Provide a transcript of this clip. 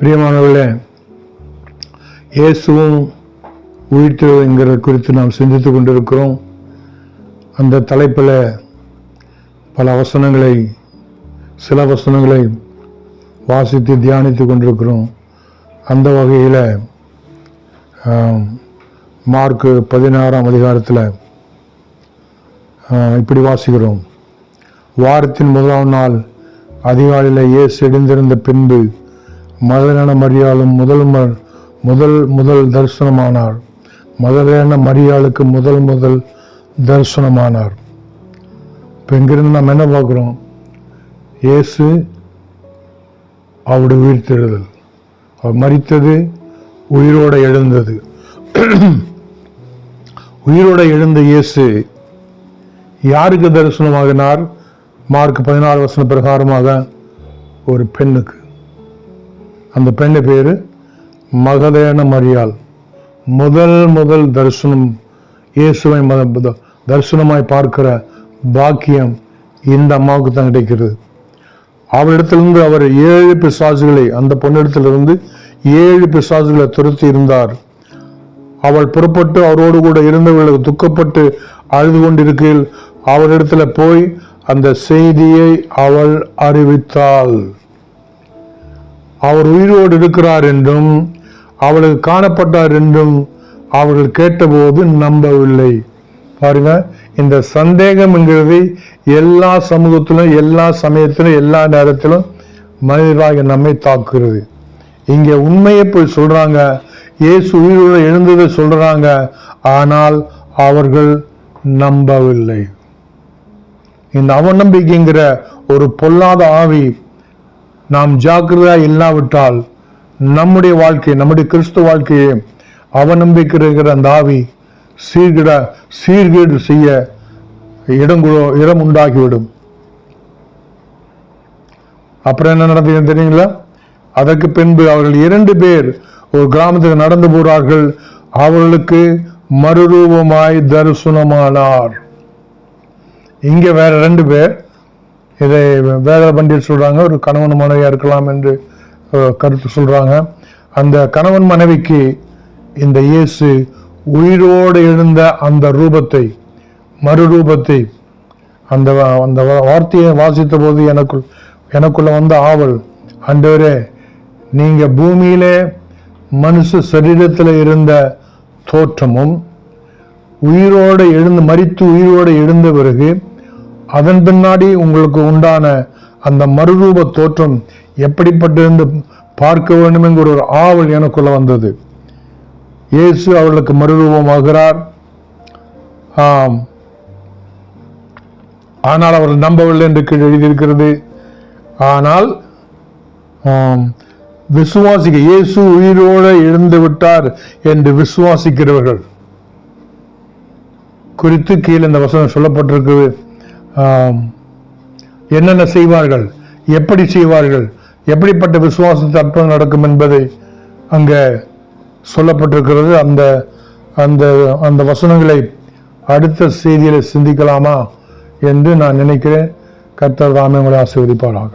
பிரியமானவர்களே இயேசுவும் உயிர்த்தெழுங்கிற குறித்து நாம் சிந்தித்து கொண்டிருக்கிறோம். அந்த தலைப்பில் பல வசனங்களை சில வசனங்களை வாசித்து தியானித்து கொண்டிருக்கிறோம். அந்த வகையில் மார்க்கு பதினாறாம் அதிகாரத்தில் இப்படி வாசிக்கிறோம். வாரத்தின் முதலாம் நாள் அதிகாலையில் இயேசு எழுந்திருந்த பின்பு மதலான மரியாளும் முதல் முதல் முதல் தரிசனமானார். மதலான மரியாளுக்கு முதல் முதல் தரிசனமானார். இப்போ இங்கிருந்து நம்ம என்ன பார்க்குறோம்? இயேசு அவருடைய உயிர் திருதல் அவர் மறித்தது உயிரோட எழுந்தது. உயிரோடு எழுந்த இயேசு யாருக்கு தரிசனமாகினார்? மார்க் பதினாறு வசன பிரகாரமாக ஒரு பெண்ணுக்கு. அந்த பெண்ணு பேரு மகதேன மரியாள். முதல் முதல் தரிசனம் இயேசுவை மத- தரிசனமாய் பார்க்கிற பாக்கியம் இந்த அம்மாவுக்கு தான் கிடைக்கிறது. அவரிடத்திலிருந்து அவர் ஏழு பிசாசுகளை அந்த பொண்ணிடத்திலிருந்து ஏழு பிசாசுகளை துரத்தி இருந்தார். அவள் புறப்பட்டு அவரோடு கூட இருந்தவர்களுக்கு துக்கப்பட்டு அழுது கொண்டிருக்கையில் அவரிடத்துல போய் அந்த செய்தியை அவள் அறிவித்தாள். அவர் உயிரோடு இருக்கிறார் என்றும் அவளுக்கு காணப்பட்டார் என்றும் அவர்கள் கேட்டபோது நம்பவில்லை. பாருங்க இந்த சந்தேகம் என்கிறது எல்லா சமூகத்திலும் எல்லா சமயத்திலும் எல்லா நேரத்திலும் மனிதராக நம்மை தாக்குகிறது. இங்கே உண்மையை போய் சொல்கிறாங்க இயேசு உயிரோடு எழுந்ததை சொல்கிறாங்க ஆனால் அவர்கள் நம்பவில்லை. இந்த அவநம்பிக்கைங்கிற ஒரு பொல்லாத ஆவி நாம் ஜாக்கிரதையா இல்லாவிட்டால் நம்முடைய வாழ்க்கை நம்முடைய கிறிஸ்துவ வாழ்க்கையை அவநம்பிக்கிற அந்த ஆவி சீர்கிட சீர்கேடு செய்ய இடங்குழோ இடம் உண்டாகிவிடும் அப்புறம் என்ன நடந்தது தெரியுங்களா? அதற்கு பின்பு அவர்கள் இரண்டு பேர் ஒரு கிராமத்துக்கு நடந்து போறார்கள். அவர்களுக்கு மறுரூபமாய் தரிசனமானார். இங்க வேற ரெண்டு பேர். இதை வேத பண்டிட் சொல்கிறாங்க ஒரு கணவன் மனைவியாக இருக்கலாம் என்று கருத்து சொல்கிறாங்க அந்த கணவன் மனைவிக்கு இந்த இயேசு உயிரோடு எழுந்த அந்த ரூபத்தை மறுரூபத்தை அந்த வா- அந்த வார்த்தையை வாசித்த போது எனக்குள் எனக்குள்ள வந்த ஆவல் ஆண்டவரே நீங்கள் பூமியிலே மனுஷ சரீரத்தில் இருந்த தோற்றமும் உயிரோடு எழுந்து மறித்து உயிரோடு எழுந்த பிறகு அதன் பின்னாடி உங்களுக்கு உண்டான அந்த மறுரூப தோற்றம் எப்படிப்பட்டிருந்து பார்க்க வேண்டும் என்கிற ஒரு ஆவல் எனக்குள்ள வந்தது. இயேசு அவர்களுக்கு மறுரூபமாகிறார். ஆம். ஆனால் அவர்கள் நம்பவில்லை என்று கீழ் எழுதியிருக்கிறது. ஆனால் ஆம், விசுவாசிக்க இயேசு உயிரோடு எழுந்து விட்டார் என்று விசுவாசிக்கிறவர்கள். குறித்து கீழே இந்த வசனம் சொல்லப்பட்டிருக்குது என்னென்ன செய்வார்கள்? எப்படி செய்வார்கள்? எப்படிப்பட்ட விசுவாசத்தை அற்புதம் நடக்கும் என்பதை அங்கே சொல்லப்பட்டிருக்கிறது. அந்த அந்த அந்த வசனங்களை அடுத்த செய்தியில் சிந்திக்கலாமா என்று நான் நினைக்கிறேன். கர்த்தர் தாமே உங்களை ஆசீர்வதிப்பாராக.